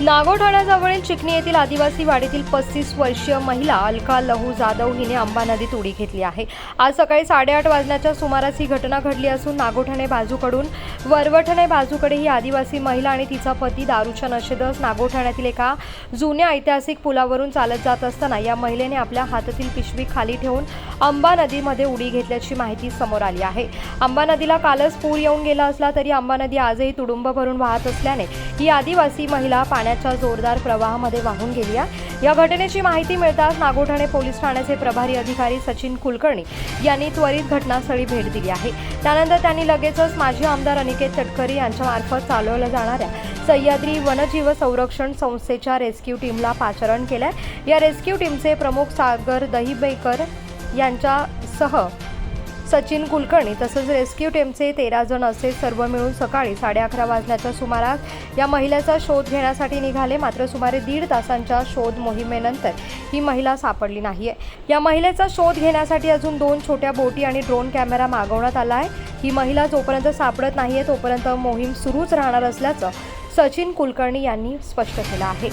नागोठाण्याजवळील चिकणी येथील आदिवासी वाडीतील पस्तीस वर्षीय महिला अलका लहू जाधव हिने अंबा नदीत उडी घेतली आहे. आज सकाळी साडेआठ वाजण्याच्या सुमारास ही घटना घडली असून नागोठाणे बाजूकडून वरवठणे बाजूकडे ही आदिवासी महिला आणि तिचा पती दारूच्या नशेदस नागोठाण्यातील एका जुन्या ऐतिहासिक पुलावरून चालत जात असताना या महिलेने आपल्या हातातील पिशवी खाली ठेवून अंबा नदीमध्ये उडी घेतल्याची माहिती समोर आली आहे. अंबा नदीला कालच पूर येऊन गेला असला तरी अंबा नदी आजही तुडुंब भरून वाहत असल्याने ही आदिवासी महिला पाण्याच्या जोरदार प्रवाहामध्ये वाहून गेली आहे. या घटनेची माहिती मिळताच नागोठाणे पोलीस ठाण्याचे प्रभारी अधिकारी सचिन कुलकर्णी यांनी त्वरित घटनास्थळी भेट दिली आहे. त्यानंतर त्यांनी लगेचच माजी आमदार अनिकेत तटकरी यांच्यामार्फत चालवल्या जाणाऱ्या सह्याद्री वनजीव संरक्षण संस्थेच्या रेस्क्यू टीमला पाचारण केलं या रेस्क्यू टीमचे प्रमुख सागर दहिबेकर यांच्यासह सचिन कुलकर्णी तसंच रेस्क्यू टीमचे तेरा जण असे सर्व मिळून सकाळी साडे अकरा वाजण्याच्या सुमारास या महिलेचा शोध घेण्यासाठी निघाले. मात्र सुमारे दीड तासांच्या शोध मोहिमेनंतर ही महिला सापडली नाही आहे या महिलेचा शोध घेण्यासाठी अजून दोन छोट्या बोटी आणि ड्रोन कॅमेरा मागवण्यात आला आहे. ही महिला जोपर्यंत सापडत नाही आहे तोपर्यंत मोहीम सुरूच राहणार असल्याचं सचिन कुलकर्णी यांनी स्पष्ट केलं आहे.